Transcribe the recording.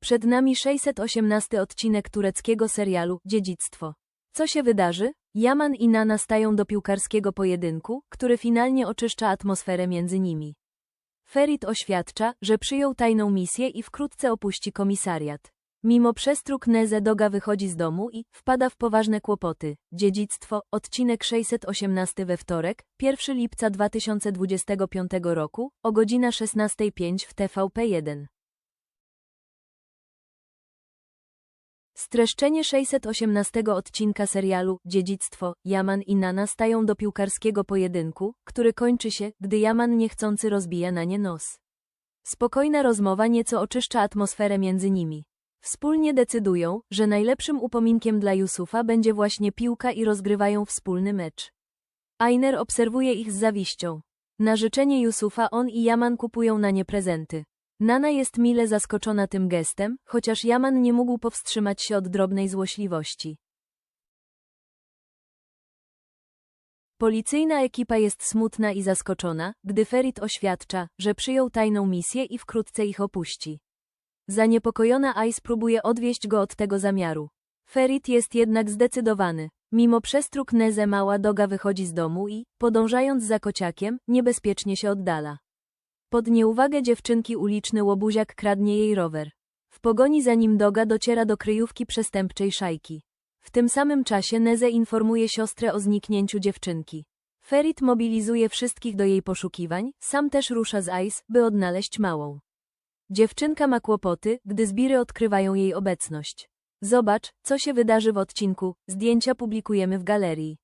Przed nami 618 odcinek tureckiego serialu Dziedzictwo. Co się wydarzy? Yaman i Nana stają do piłkarskiego pojedynku, który finalnie oczyszcza atmosferę między nimi. Ferit oświadcza, że przyjął tajną misję i wkrótce opuści komisariat. Mimo przestróg Neze Doga wychodzi z domu i wpada w poważne kłopoty. Dziedzictwo, odcinek 618 we wtorek, 1 lipca 2025 roku, o godzina 16.05 w TVP1. Streszczenie 618 odcinka serialu Dziedzictwo, Yaman i Nana stają do piłkarskiego pojedynku, który kończy się, gdy Yaman niechcący rozbija na nie nos. Spokojna rozmowa nieco oczyszcza atmosferę między nimi. Wspólnie decydują, że najlepszym upominkiem dla Yusufa będzie właśnie piłka i rozgrywają wspólny mecz. Ainer obserwuje ich z zawiścią. Na życzenie Yusufa on i Yaman kupują na nie prezenty. Nana jest mile zaskoczona tym gestem, chociaż Yaman nie mógł powstrzymać się od drobnej złośliwości. Policyjna ekipa jest smutna i zaskoczona, gdy Ferit oświadcza, że przyjął tajną misję i wkrótce ich opuści. Zaniepokojona Ice próbuje odwieść go od tego zamiaru. Ferit jest jednak zdecydowany. Mimo przestróg Neze mała doga wychodzi z domu i, podążając za kociakiem, niebezpiecznie się oddala. Pod nieuwagę dziewczynki uliczny łobuziak kradnie jej rower. W pogoni za nim doga dociera do kryjówki przestępczej szajki. W tym samym czasie Neze informuje siostrę o zniknięciu dziewczynki. Ferit mobilizuje wszystkich do jej poszukiwań, sam też rusza z Ice, by odnaleźć małą. Dziewczynka ma kłopoty, gdy zbiry odkrywają jej obecność. Zobacz, co się wydarzy w odcinku, zdjęcia publikujemy w galerii.